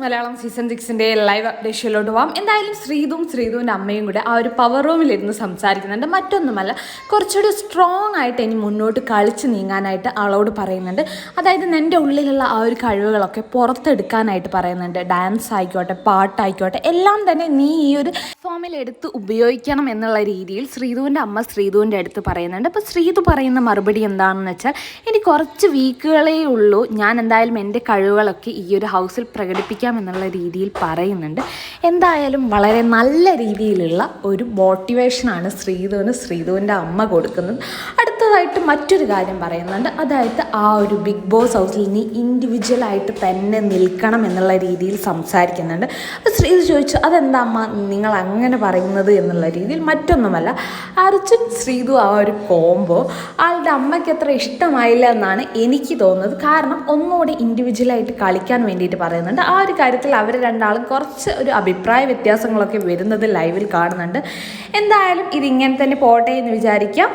Malayalam season സിക്സിന്റെ live അപ്ഡേഷനിലോട്ട് പോവാം. എന്തായാലും ശ്രീതും ശ്രീതുവിന്റെ അമ്മയും കൂടെ ആ ഒരു പവർ റൂമിലിരുന്ന് സംസാരിക്കുന്നുണ്ട്. മറ്റൊന്നുമല്ല കുറച്ചുകൂടി സ്ട്രോങ് ആയിട്ട് ഇനി മുന്നോട്ട് കളിച്ച് നീങ്ങാനായിട്ട് ആളോട് പറയുന്നുണ്ട്. അതായത് എന്റെ ഉള്ളിലുള്ള ആ ഒരു കഴിവുകളൊക്കെ പുറത്തെടുക്കാനായിട്ട് പറയുന്നുണ്ട്. ഡാൻസ് ആയിക്കോട്ടെ പാട്ടായിക്കോട്ടെ എല്ലാം തന്നെ നീ ഈ ഒരു ഫോമിൽ എടുത്ത് ഉപയോഗിക്കണം എന്നുള്ള രീതിയിൽ ശ്രീതുവിന്റെ അമ്മ ശ്രീതുവിന്റെ അടുത്ത് പറയുന്നുണ്ട്. അപ്പോൾ ശ്രീതു പറയുന്ന മറുപടി എന്താണെന്ന് വെച്ചാൽ ഇനി കുറച്ച് വീക്കുകളേ ഉള്ളൂ. ഞാൻ എന്തായാലും എന്റെ കഴിവുകളൊക്കെ ഈ ഒരു ഹൗസിൽ പ്രകടിപ്പിക്കാം എന്നുള്ള രീതിയിൽ പറയുന്നുണ്ട്. എന്തായാലും വളരെ നല്ല രീതിയിലുള്ള ഒരു മോട്ടിവേഷനാണ് ശ്രീധുവിന് ശ്രീധുവിന്റെ അമ്മ കൊടുക്കുന്നത്. അടുത്തതായിട്ട് മറ്റൊരു കാര്യം പറയുന്നുണ്ട്. അതായത് ആ ഒരു ബിഗ് ബോസ് ഹൗസിൽ നീ ഇൻഡിവിജ്വലായിട്ട് തന്നെ നിൽക്കണം എന്നുള്ള രീതിയിൽ സംസാരിക്കുന്നുണ്ട്. അപ്പോൾ ശ്രീധു ചോദിച്ചു അതെന്താ അമ്മ നിങ്ങൾ അങ്ങനെ പറയുന്നത് എന്നുള്ള രീതിയിൽ? മറ്റൊന്നുമല്ല അർജുൻ ശ്രീതു ആ ഒരു കോംബോ ആളുടെ അമ്മയ്ക്ക് അത്ര ഇഷ്ടമായില്ല എന്നാണ് എനിക്ക് തോന്നുന്നത്. കാരണം ഒന്നുകൂടി ഇൻഡിവിജ്വലായിട്ട് കളിക്കാൻ വേണ്ടിയിട്ട് പറയുന്നുണ്ട്. ആ ഒരു കാര്യത്തിൽ അവർ രണ്ടാളും കുറച്ച് ഒരു അഭിപ്രായ വ്യത്യാസങ്ങളൊക്കെ വരുന്നത് ലൈവിൽ കാണുന്നുണ്ട്. എന്തായാലും ഇതിങ്ങനെ തന്നെ പോട്ടെ എന്ന് വിചാരിക്കാം.